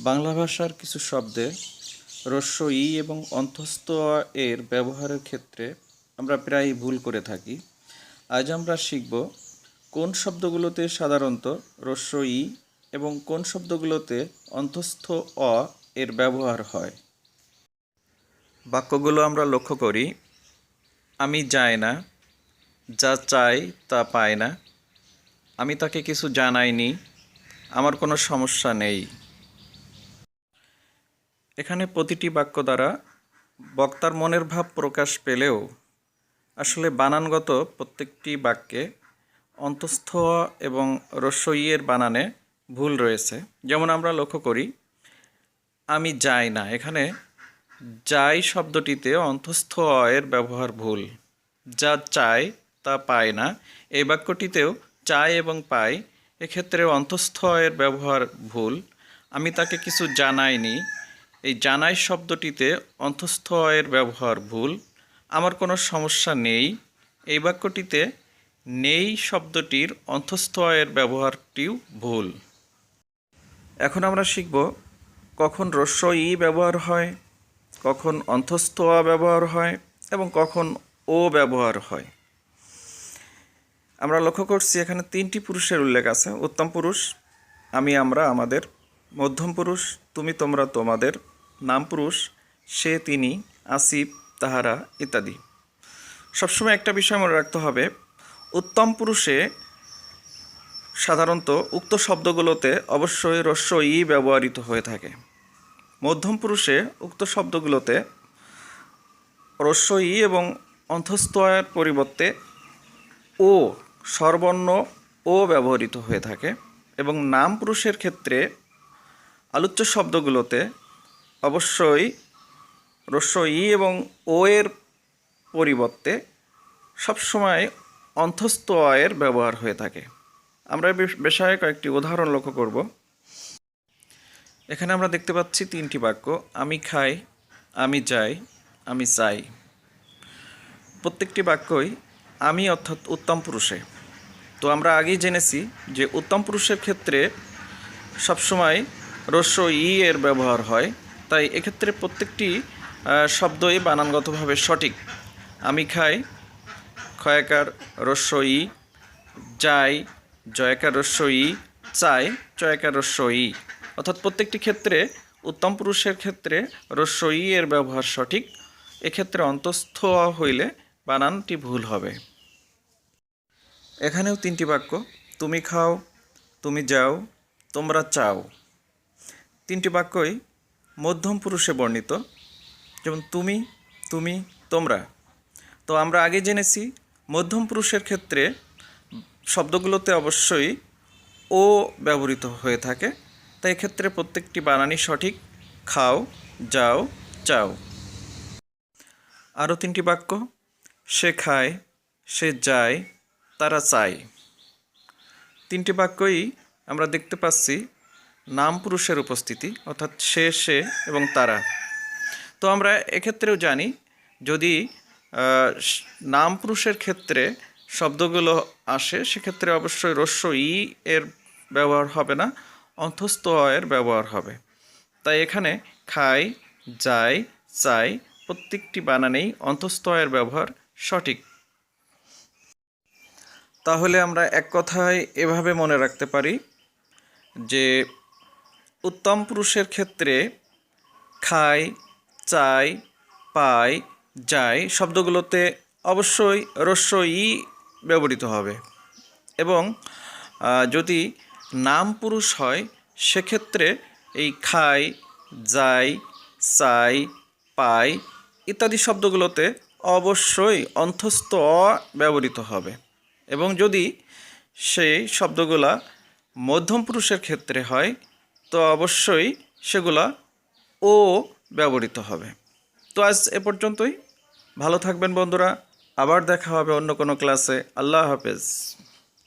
বাংলা ভাষার কিছু শব্দে হ্রস্ব ই এবং অন্তস্থ এর ব্যবহারের ক্ষেত্রে আমরা প্রায়ই ভুল করে থাকি। আজ আমরা শিখব কোন শব্দগুলোতে সাধারণত হ্রস্ব ই এবং কোন শব্দগুলোতে অন্তস্থ, অ এর ব্যবহার হয়। বাক্যগুলো আমরা লক্ষ্য করি। আমি যাই না, যা চাই তা পায় না। আমি তাকে কিছু জানাইনি, আমার কোনো সমস্যা নেই। এখানে প্রতিটি বাক্য দ্বারা বক্তার মনের ভাব প্রকাশ পেলেও আসলে বানানগত প্রত্যেকটি বাক্যে অন্তস্থ এবং রস্বইয়ের বানানে ভুল রয়েছে। যেমন আমরা লক্ষ্য করি, আমি যাই না। এখানে যাই শব্দটিতে অন্তঃস্থ এর ব্যবহার ভুল। যা চায় তা পায় না। এই বাক্যটিতেও চায় এবং পায়, এক্ষেত্রে অন্তস্থ এর ব্যবহার ভুল। আমি তাকে কিছু জানাইনি। এই জানাই শব্দটিতে অন্তস্থ এর ব্যবহার ভুল, আমার কোনো সমস্যা নেই। এই বাক্যটিতে নেই শব্দটির অন্তস্থ এর ব্যবহারটিও ভুল। এখন আমরা শিখব, কখন রস্য ই ব্যবহার হয়, কখন অন্তস্থ অ ব্যবহার হয়, এবং কখন ও ব্যবহার হয়। আমরা লক্ষ্য করছি, এখানে তিনটি পুরুষের উল্লেখ আছে। উত্তম পুরুষ, আমি, আমরা, আমাদের মধ্যম পুরুষ। তুমি তোমরা তোমাদের নাম পুরুষ সে তিনি, আসিফ, তাহারা ইত্যাদি। সবসময় একটা বিষয় মনে রাখতে হবে, উত্তম পুরুষে সাধারণত উক্ত শব্দগুলোতে অবশ্যই রস্য ই ব্যবহৃত হয়ে থাকে। মধ্যম পুরুষে উক্ত শব্দগুলোতে রস্য ই এবং অন্তস্থ এর পরিবর্তে ও, সর্বর্ণ ও ব্যবহৃত হয়ে থাকে এবং নাম পুরুষের ক্ষেত্রে আলোচ্য শব্দগুলোতে অবশ্যই রস্য ই এবং ও এর পরিবর্তে সবসময় অন্তস্থ এর ব্যবহার হয়ে থাকে। আমরা বিষয়ে কয়েকটি উদাহরণ লক্ষ্য করব। এখানে আমরা দেখতে পাচ্ছি তিনটি বাক্য, আমি খাই, আমি যাই, আমি চাই। প্রত্যেকটি বাক্যই আমি অর্থাৎ উত্তম পুরুষে। তো আমরা আগেই জেনেছি যে উত্তম পুরুষের ক্ষেত্রে সবসময় রস্য ই এর ব্যবহার হয়, তাই এক্ষেত্রে প্রত্যেকটি শব্দই বানানগতভাবে সঠিক। আমি খাই, ক্ষয়াকার রস্য ই যাই, জয়কার রস্য ই চাই জয়কার রস্য ই অর্থাৎ প্রত্যেকটি ক্ষেত্রে, উত্তম পুরুষের ক্ষেত্রে রস্য ই এর ব্যবহার সঠিক। এক্ষেত্রে অন্তস্থ হইলে বানানটি ভুল হবে। এখানেও তিনটি বাক্য, তুমি খাও, তুমি যাও, তোমরা চাও। তিনটি বাক্যই মধ্যম পুরুষে বর্ণিত, যেমন তুমি তুমি, তোমরা। তো আমরা আগে জেনেছি মধ্যম পুরুষের ক্ষেত্রে শব্দগুলোতে অবশ্যই ও ব্যবহৃত হয়ে থাকে, তাই এক্ষেত্রে প্রত্যেকটি বানানি সঠিক, খাও, যাও, চাও। আরও তিনটি বাক্য, সে খায়, সে যায়, তারা চায়। তিনটি বাক্যই আমরা দেখতে পাচ্ছি নাম পুরুষের উপস্থিতি, অর্থাৎ সে সে এবং তারা। তো আমরা এক্ষেত্রেও জানি, যদি নাম পুরুষের ক্ষেত্রে শব্দগুলো আসে, সেক্ষেত্রে অবশ্যই রস্য ই এর ব্যবহার হবে না, অন্তস্থ এর ব্যবহার হবে। তাই এখানে খাই, যাই, চাই প্রত্যেকটি বানানেই অন্তস্থ এর ব্যবহার সঠিক। তাহলে আমরা এক কথায় এভাবে মনে রাখতে পারি যে উত্তম পুরুষের ক্ষেত্রে খায় চাই পায়, যায় শব্দগুলোতে অবশ্যই রস্য ই ব্যবহৃত হবে। এবং যদি নাম পুরুষ হয়, সেক্ষেত্রে এই খায়, যায় চাই পায় ইত্যাদি শব্দগুলোতে অবশ্যই অন্তস্থ ব্যবহৃত হবে। এবং যদি সেই শব্দগুলা মধ্যম পুরুষের ক্ষেত্রে হয় তো অবশ্যই সেগুলা ও ব্যবহৃত হবে। তো আজ এ পর্যন্তই। ভালো থাকবেন বন্ধুরা। আবার দেখা হবে অন্য কোনো ক্লাসে। আল্লাহ হাফেজ।